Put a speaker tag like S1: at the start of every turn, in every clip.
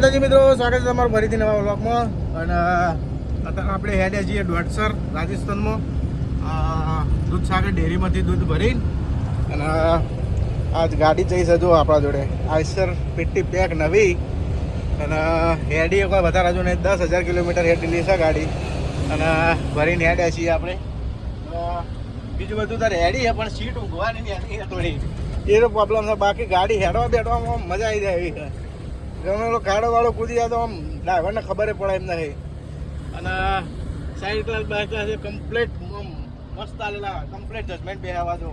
S1: માતાજી મિત્રો, સ્વાગત છે તમારું ફરીથી નવા વ્લોગમાં. અને, અત્યારે આપણે હેડ્યા છીએ ડોટસર રાજસ્થાનમાં. દૂધસાગર ડેરીમાંથી દૂધ ભરીને. અને, આજ ગાડી જઈ છે જો આપણા જોડે. આઈસર પેટી પેક નવી. અને હેડી કોઈ વધારે હજુ નહીં, દસ હજાર કિલોમીટર હેડી છે ગાડી. અને, ભરીને હેડ્યા છીએ આપણે. બીજું બધું તારે હેડી છે, પણ સીટ ઊંઘવાની નહીં એ તો પ્રોબ્લેમ છે, બાકી ગાડી હેડવા બેઠવામાં મજા આવી જાય એવી છે. ગમે પેલો ખાડો વાળો કૂદી જાય તો આમ ડ્રાઈવરને ખબર પડે એમ નહીં. અને side class by class complete મસ્ત આલેલા કમ્પ્લીટ જજમેન્ટ બે આવા જો.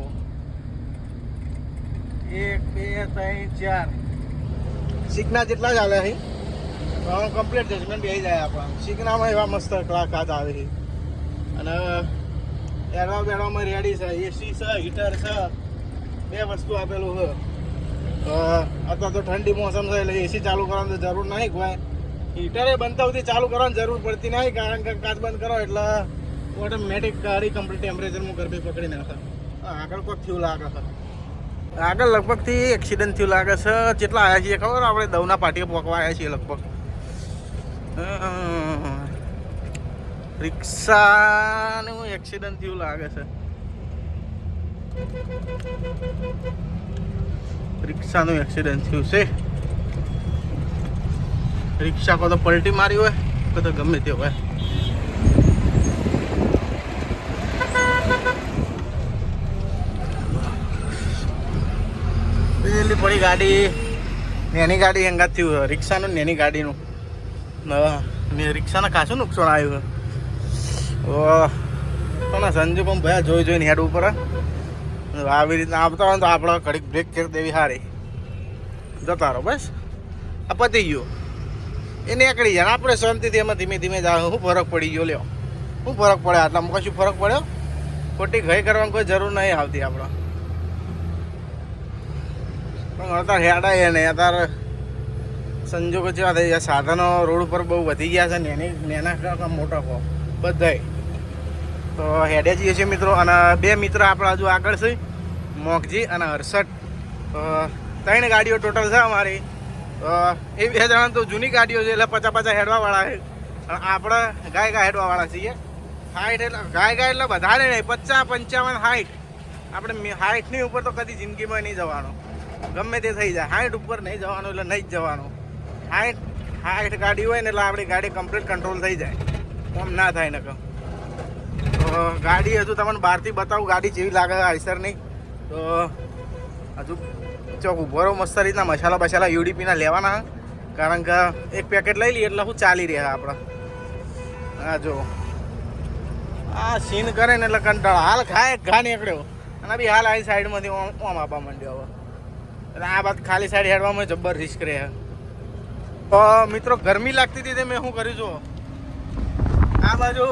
S1: એક, બે, ત્રણ, ચાર. સિગ્ના જેટલા જ આલે છે. કમ્પ્લીટ જજમેન્ટ બે જાય આપણા. સિગનામાં એવા મસ્ત ક્લાસ કાચ આવે છે. અને એડવા બેડવામાં રેડી છે એસી છે હીટર છે, બે વસ્તુ આપેલું છે. અ, અત્યારે તો ઠંડી મોસમ છે એટલે એસી ચાલુ કરવાની જરૂર નહીં કોઈ. હીટરે બનતા સુધી ચાલુ કરવાની જરૂર પડતી નહીં કારણ કે કાચ બંધ કરો એટલે ઓટોમેટિક ગાડી કમ્પ્લીટ ટેમ્પરેચરમાં ગરબી પકડી નાખે. આગળ કોઈ થયું લાગે છે. આગળ લગભગથી એક્સિડન્ટ થયું લાગે છે. જેટલા આવ્યા છીએ ખબર આપણે દવના પાટીએ પોકવા આવ્યા છીએ લગભગ. રિક્ષાનું એક્સિડન્ટ થયું લાગે છે. રિક્ષાનું એક્સિડન્ટ થયું છે. રિક્ષા કો તો પલટી મારી હોય કો તો ગમે તે હોય. પેલી પડી ગાડી, નેની ગાડી હંગાત થયું રિક્ષાનું નેની ગાડીનું. મેં રિક્ષાને ખાસું નુકસાન આવ્યું ઓહ પણ સંજુ પણ ભયા જોઈ જોઈને હેડ ઉપર આવી રીતના આવતા હોય તો આપણે ઘડીક બ્રેક કરી દેવી સારી જતા રહો, બસ. આ પતી ગયો. એ નીકળી જાય આપણે શાંતિથી એમાં ધીમે ધીમે જાવ શું ફરક પડી ગયો? લ્યો. શું ફરક પડે? આટલામાં કશું ફરક પડ્યો? ખોટી ઘઈ કરવાની કોઈ જરૂર નહીં આવતી આપણે. પણ અત્યારે હેડાય ને, અત્યારે સંજોગો જેવા થઈ ગયા. સાધનો રોડ ઉપર બહુ વધી ગયા છે નેની નેના કરતાં મોટા કહો બધાય. તો હેડે જઈએ છીએ મિત્રો, અને બે મિત્ર આપણા હજુ આગળ છે. મોગજી અને હર્ષદ ત્રણ ગાડીઓ ટોટલ છે અમારી. એ બે જણા તો જૂની ગાડીઓ છે, એટલે પચા પચા હેડવાવાળા છે. અને આપણે ગાય ગાય હેડવાવાળા છીએ. હાઈટ એટલે, ગાય ગાય એટલે વધારે નહીં, પચાસ પંચાવન હાઈટ આપણે હાઈટની ઉપર તો કદી જિંદગીમાં નહીં જવાનું. ગમે તે થઈ જાય હાઈટ ઉપર નહીં જવાનું એટલે નહીં જ જવાનું. હાઈટ હાઈટ ગાડી હોય ને એટલે આપણી ગાડી કમ્પ્લીટ કંટ્રોલ થઈ જાય. આમ ના થાય ને કહું ગાડી હજુ તમને બહારથી બતાવું, ગાડી જેવી લાગે આઈસરની તો હજુ ચોક ઊભો રહો મસ્ત રીતના મસાલા બસાલા યુડીપીના લેવાના કારણ કે એક પેકેટ લઈ લઈએ એટલે શું ચાલી રહ્યા આપણા હા જો. આ સીન કરે ને એટલે કંટાળો. હાલ ખાય, ઘા નીકળ્યો. અને બી હાલ આ સાઈડમાંથી ઓમ આપવા માંડ્યો હવે. એટલે આ વાત ખાલી સાઈડ હેડવામાં જબ્બર રિસ્ક રહે. તો મિત્રો ગરમી લાગતી હતી તે મેં શું કર્યું છું આ બાજુ,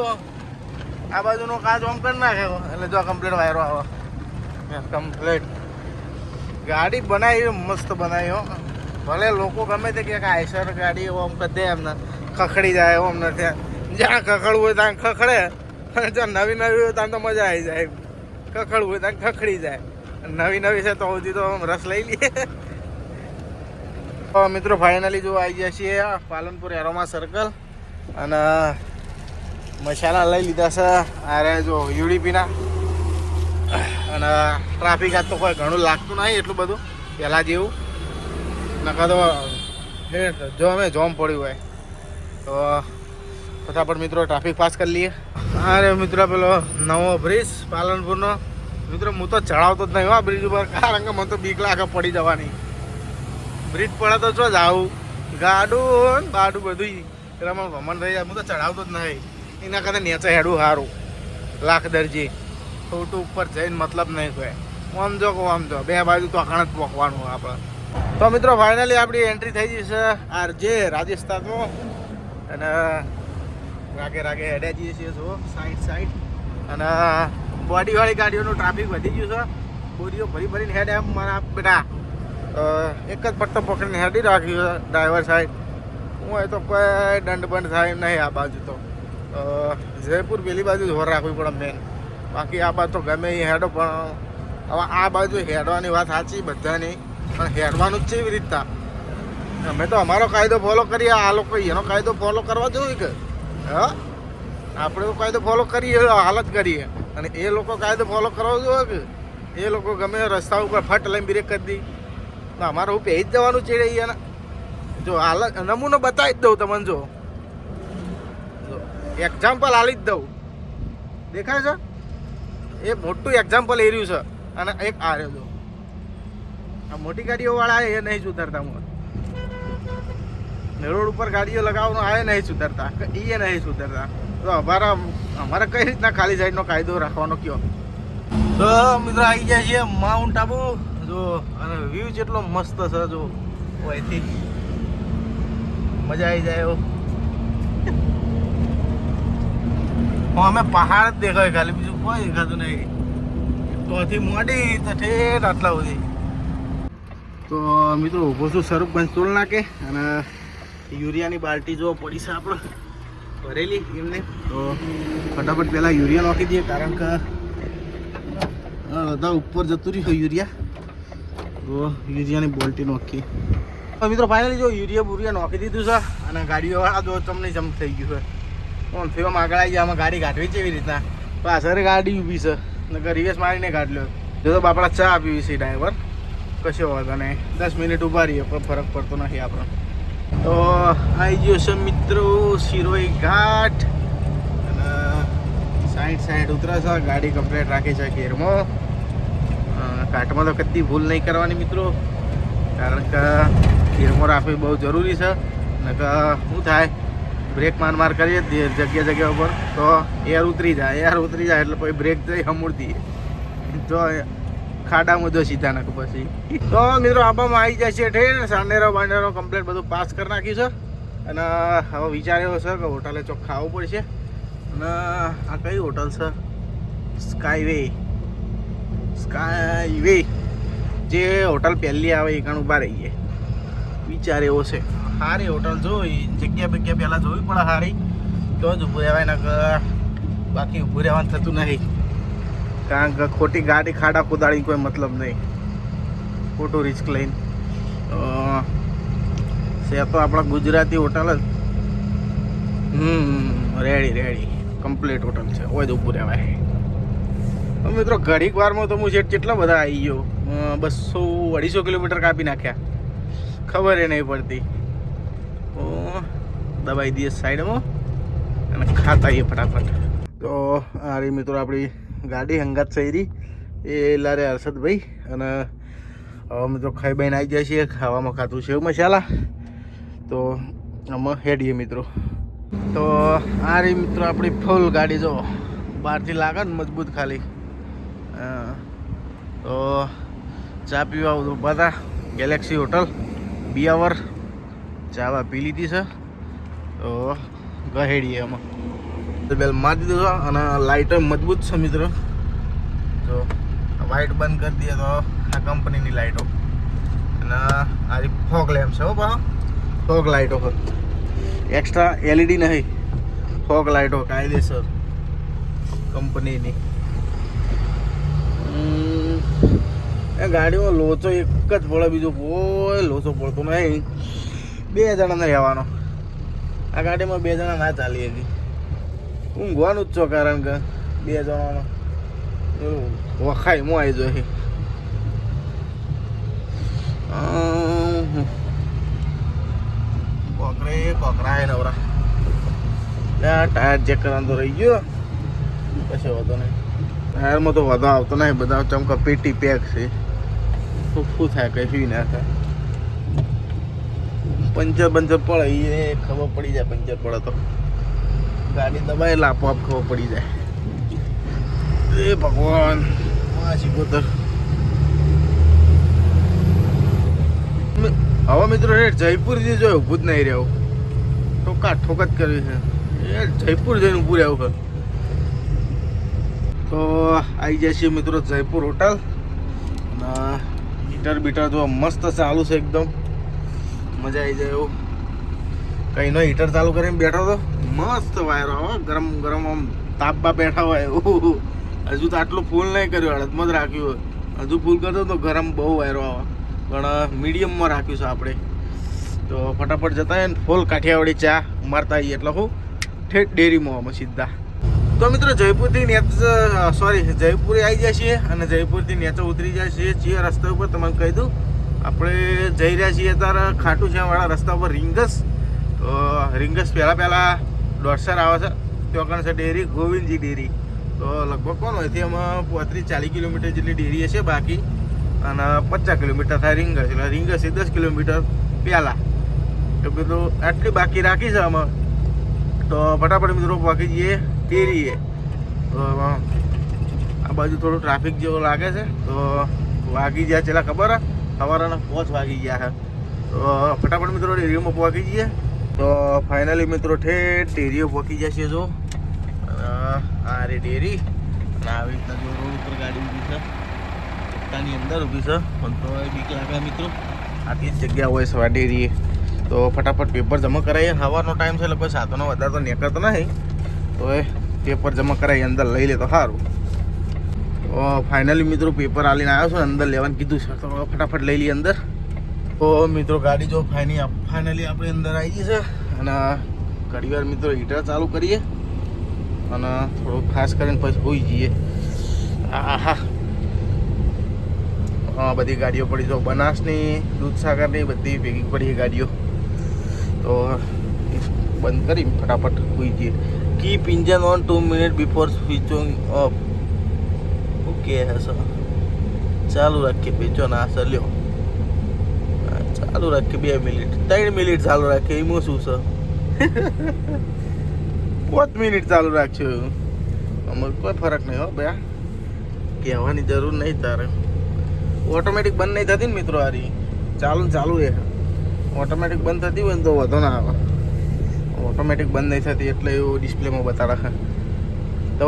S1: આ બાજુનો કાચ ઓમ કરી નાખ્યો એટલે જો કમ્પ્લીટ વાયરો આવે. કમ્પ્લીટ ગાડી બનાવી મસ્ત બનાવી હો. ભલે લોકો ગમે તે કે આઈસર ગાડી ઓમ કરી દે એમને. ખખડી જાય ઓમ નથી જ્યાં ખખડવું હોય ત્યાં ખખડે. જ્યાં નવી નવી હોય ત્યાં તો મજા આવી જાય ખખડવું હોય ત્યાં ખખડી જાય. નવી નવી છે તો સુધી તો આમ રસ લઈ લઈએ. મિત્રો ફાઇનલી જો આવી ગયા છીએ પાલનપુર એરોમા સર્કલ અને મસાલા લઈ લીધા છે. રહ્યા જો યુડીપીના અને ટ્રાફિક આજ તો કોઈ ઘણું લાગતું નહીં એટલું બધું. પહેલાં જેવું. નકા તો જો અમે જોમ પડ્યું હોય. તો, ફટાફટ મિત્રો ટ્રાફિક પાસ કરી લઈએ. અરે મિત્રો, પેલો નવો બ્રિજ, પાલનપુરનો. મિત્રો, હું તો ચડાવતો જ નહીં હો બ્રિજ ઉપર, કારણ કે મને તો બીક લાગે, પડી જવાની. બ્રિજ પડે તો જો આવું ગાડું બાડું બધું રમણ ભમણ થઈ જાય, હું તો ચડાવતો જ નહીં. એના કરતાં નીચે હેડું સારું લાખ દરજી. ખોટું ઉપર જઈને મતલબ નહીં કોઈ આમ જો કહો, આમ જો. બે બાજુ તો અખાણ જ પોકવાનું આપણે. તો મિત્રો ફાઇનલી આપણી એન્ટ્રી થઈ ગઈ છે આરજે રાજસ્થાનમાં અને, રાગે રાગે હેડે જઈએ છીએ જો સાઈડ સાઈડ અને બોડીવાળી ગાડીઓનું ટ્રાફિક વધી ગયું છે. બોરીઓ ભરી ભરીને હેડ એમ મારા બેટા એક જ પટ્ટો પકડીને હેડી રાખ્યું છે ડ્રાઈવર સાઈડ હું એ તો કોઈ દંડ બંધ થાય નહીં આ બાજુ તો. જયપુર પેલી બાજુ જોર રાખવી પડે મેન બાકી આ બાજુ ગમે એ હેડો, પણ હવે આ બાજુ હેડવાની વાત સાચી બધાની. પણ હેડવાનું જ છે એવી રીતના? અમે તો અમારો કાયદો ફોલો કરીએ, આ લોકો એનો કાયદો ફોલો કરવા જોઈએ કે? હા? આપણે કાયદો ફોલો કરીએ હાલત કરીએ. અને એ લોકો કાયદો ફોલો કરવો જોઈએ કે? એ લોકો ગમે રસ્તા ઉપર ફટ લઈને બ્રેક કરી દી. અમારે હું પહેરી જ જવાનું છે એને. જો હાલત નમૂનો બતાવી જ દઉં તમને જો. એક્ઝામ્પલ હાલી જ દઉં. દેખાય છે? એ મોટું એક્ઝામ્પલ એ રહ્યું છે. અને એક આ રહ્યો આ મોટી ગાડીઓ વાળા એ નહીં સુધારતા હું રોડ ઉપર ગાડીઓ લગાવવાનો આ નહીં સુધારતા. એ નહીં સુધારતા. તો અમારા, અમારે કઈ રીતના ખાલી સાઈડનો કાયદો રાખવાનો કયો? તો મિત્રો આવી ગયા છીએ માઉન્ટ આબુ જો, અને વ્યૂ જેટલો મસ્ત છે, જો. અહીંથી મજા આવી જાય એવો અમે પહાડ જ દેખાય ખાલી, બીજું કોઈ દેખાતું નહીં. તોથી મોડી તો ઠેઠ આટલા સુધી. તો મિત્રો, ઊભો છું સ્વરૂપગંજ ટોલ નાખે અને યુરિયાની બાલ્ટી જો પડી છે આપણે. ભરેલી એમને. તો ફટાફટ પહેલાં યુરિયા નાખી દઈએ, કારણ કે બધા ઉપર જતું રહ્યું યુરિયા. તો યુરિયાની બોલ્ટી નાખી મિત્રો ફાઇનલી જો યુરિયા બુરિયા નાખી દીધું છે અને ગાડીઓવાળા જો તમને જમ થઈ ગયું છે. કોણ ફેવામાં આગળ આવી ગયા, આમાં ગાડી કાઢવી છે એવી રીતના. પાછળ ગાડી ઊભી છે. નકર રિવેસ મારીને કાઢ જો તો બાપડા ચા પીવી છે ડ્રાઈવર કશો વાંધો નહીં. દસ મિનિટ ઊભા રહીએ, પણ ફરક પડતો નથી આપણને તો આવી ગયો છે મિત્રો શિરોઈ ઘાટ. અને સાઈડ સાઈડ ઉતરા છે, ગાડી કમ્પ્લેટ રાખી છે ગેરમાં ઘાટમાં તો કદી ભૂલ નહીં કરવાની મિત્રો. કારણ કે ગેરમાં રાખવી બહુ જરૂરી છે. નકર શું થાય? બ્રેક માર માર કરીએ જગ્યા જગ્યા ઉપર. તો એર ઉતરી જાય. એર ઉતરી જાય એટલે પછી બ્રેક જઈ હમુરતી તો ખાડામાં જો સીધા નાખ પછી. તો મિત્રો, આંબામાં આવી જાય છે ઠેર. સાંડેરો બાંડેરો કમ્પ્લેટ બધું પાસ કરી નાખ્યું છે. અને, હવે વિચાર એવો છે કે હોટલે ચોક ખાવું પડશે. અને, આ કઈ હોટલ છે? સ્કાયવે સ્કાયવે જે હોટલ પહેલી આવે એ કાણ ઊભા રહીએ. વિચાર એવો છે. સારી હોટલ જોઈ, જગ્યા બગ્યા પહેલાં જોવી પડે સારી તો જ ઊભું રહેવાય ને બાકી ઊભું રહેવાનું થતું નહીં. કારણ કે ખોટી ગાડી ખાડા કુદાડી કોઈ મતલબ નહીં. ખોટું રિસ્ક લઈને. છે તો આપણા ગુજરાતી હોટલ જ. હમ રેડી રેડી કમ્પ્લીટ હોટલ છે. હોય જ ઊભું રહેવાય. મિત્રો, ઘડીક વારમાં તો હું જેટ કેટલા બધા આવી ગયો. બસો અઢીસો કિલોમીટર કાપી નાખ્યા. ખબર એ નહીં પડતી. દબાઈ દઈએ સાઈડમાં અને ખાતા આવીએ ફટાફટ. તો આ રહી મિત્રો આપણી ગાડી હંગાત સૈરી એ લારે હર્ષદભાઈ અને હવે મિત્રો ખાઈ બાઈને આવી જાય છીએ, ખાવામાં ખાતું છે મસાલા. તો આમાં હેડીએ મિત્રો. તો આ રહી મિત્રો આપણી ફૂલ ગાડી જો, બહારથી લાગે ને મજબૂત ખાલી. તો ચા પીવા બધા ગેલેક્સી હોટલ બિયાવર. ચાવા પી લીધી છે. તો ગહેડીએ આમાં તો બેલ મારી દીધું છે અને લાઇટો મજબૂત છે મિત્રો. જો લાઇટ બંધ કરી દઈએ તો આ કંપનીની લાઇટો અને આ ફોગ લેમ્પ છે હો પા ફોગ લાઇટો છે એક્સ્ટ્રા એલઈડી નહીં. ફોગ લાઇટો કાયદેસર કંપનીની એ ગાડીમાં લોચો એક જ પડે, બીજો કોઈ લોચો પડતો નહીં. બે જણાને રહેવાનો. આ ગાડીમાં બે જણા ના ચાલી હતી. ઊંઘવાનું જ છો કારણ કે બે જણામાં એવું વખાય હું આવી જોઈએ કોકરે કોકરા હે નવરા. ટાયર ચેક કરવાનું તો રહી ગયો. કશો વાંધો નહીં. ટાયરમાં તો વધો આવતો નહીં. બધા ચમકા પેટી પેક છે. શું થાય કઈ શું ના થાય. પંચર પંચર પડે એ ખબર પડી જાય, પંચર પડે તો. ગાડી દબાય, એટલે આપોઆપ ખબર પડી જાય. એ ભગવાન ગોતર હવે મિત્રો, એ જયપુરથી જોયું ઊભું જ નહીં રહેવું. ઠોકા ઠોક જ કરવી છે. એ જયપુર જઈને ઊભું રહેવું છે. તો આવી જાય છે મિત્રો, જયપુર હોટલ. અને હીટર બીટર જો મસ્ત ચાલુ છે એકદમ. મજા આવી જાય એવું. કઈનો હીટર ચાલુ કરીને બેઠો તો. મસ્ત વાયરો હો ગરમ ગરમ આમ તાપમાં બેઠા હોય એવું. હજુ તો આટલું ફૂલ નહીં કર્યું, હળદમાં જ રાખ્યું હોય. હજુ ફૂલ કરતો તો ગરમ બહુ વાયરો આવે. પણ મીડિયમમાં રાખ્યું છે આપણે. તો ફટાફટ જતા હોય ને, ફૂલ કાઠિયાવાડી ચા મારતા આવીએ. એટલે હું ઠેઠ ડેરીમાં અમે સીધા. તો મિત્રો, જયપુરથી નેચ સોરી જયપુર આવી જાય છીએ અને જયપુરથી નેચો ઉતરી જાય છીએ, જે રસ્તા ઉપર તમને કહી દઉં. આપણે જઈ રહ્યા છીએ ત્યારે ખાટું શ્યામવાળા રસ્તા ઉપર રિંગસ. રીંગસ પહેલાં પહેલાં દોઢસર આવે છે. ત્યાં છે ડેરી, ગોવિંદજી ડેરી. તો લગભગ કોણ હોય? આમાં પોત્રીસ, ચાલીસ કિલોમીટર જેટલી ડેરી હશે બાકી. અને પચાસ કિલોમીટર થાય રિંગસ. એટલે રિંગસ એ દસ કિલોમીટર પહેલાં. તો કીધું આટલી બાકી રાખી છે અમે તો ફટાફટ મિત્રો પહોંચી જઈએ ડેરીએ. તો આ બાજુ થોડું ટ્રાફિક જેવો લાગે છે. તો વાગી ગયા છેલ્લા ખબર હે? સવારના પાંચ વાગી ગયા છે. તો ફટાફટ મિત્રો ડેરીઓમાં પહોંચી જઈએ. તો ફાઇનલી મિત્રો ઠેઠ ડેરીઓ પહોંચી છે જો. આ રે ડેરી. અને આવી રીતના જો રોડ ઉપર ગાડી ઊભી છે. રસ્તાની અંદર ઊભી છે. પણ તો બીક લાગે મિત્રો. આટલી જ જગ્યા હોય સવાર ડેરીએ. તો ફટાફટ પેપર જમા કરાવીએ સવારનો ટાઈમ છે એટલે કોઈ સાધનો વધારે તો નીકળતો નહીં. તો એ પેપર જમા કરાવી અંદર લઈ લે તો સારું. ફાઇનલી મિત્રો પેપર આલીને આવ્યો છું, અંદર લેવાનું કીધું છે. તો ફટાફટ લઈ લઈએ અંદર. તો મિત્રો ગાડી જો ફાઇનલી ફાઇનલી આપણે અંદર આવી ગઈ છે. અને ઘડીવાર મિત્રો હીટર ચાલુ કરીએ. અને થોડું ખાસ કરીને પછી હોઈ જઈએ. આહા. હા બધી ગાડીઓ પડી જો બનાસની, દૂધસાગરની બધી ભેગી પડી ગાડીઓ. તો બંધ કરી, ફટાફટ હોઈ જઈએ. Keep engine on two minute before switch off okay sir? ચાલુ રાખીએ બેચો ના, સર, લ્યો. ચાલુ રાખીએ બે મિનિટ. ત્રણ મિનિટ ચાલુ રાખીએ, એમાં શું છે પાંચ મિનિટ ચાલુ રાખજો અમારે કોઈ ફરક નહીં, હો બે કહેવાની જરૂર નહીં તારે. ઓટોમેટિક બંધ નહીં થતી ને મિત્રો આરી ચાલુ ચાલુ રહે. ઓટોમેટિક બંધ થતી હોય ને તો વધુ ના આવે. ઓટોમેટિક બંધ નહીં થતી એટલે એવું ડિસ્પ્લેમાં બતાડે. તો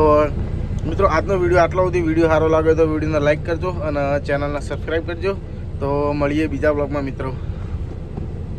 S1: મિત્રો, આજનો વીડિયો આટલો સુધી. વીડિયો સારો લાગ્યો તો વિડીયોને લાઈક કરજો અને ચેનલને સબસ્ક્રાઈબ કરજો. તો મળીએ બીજા બ્લોગમાં મિત્રો.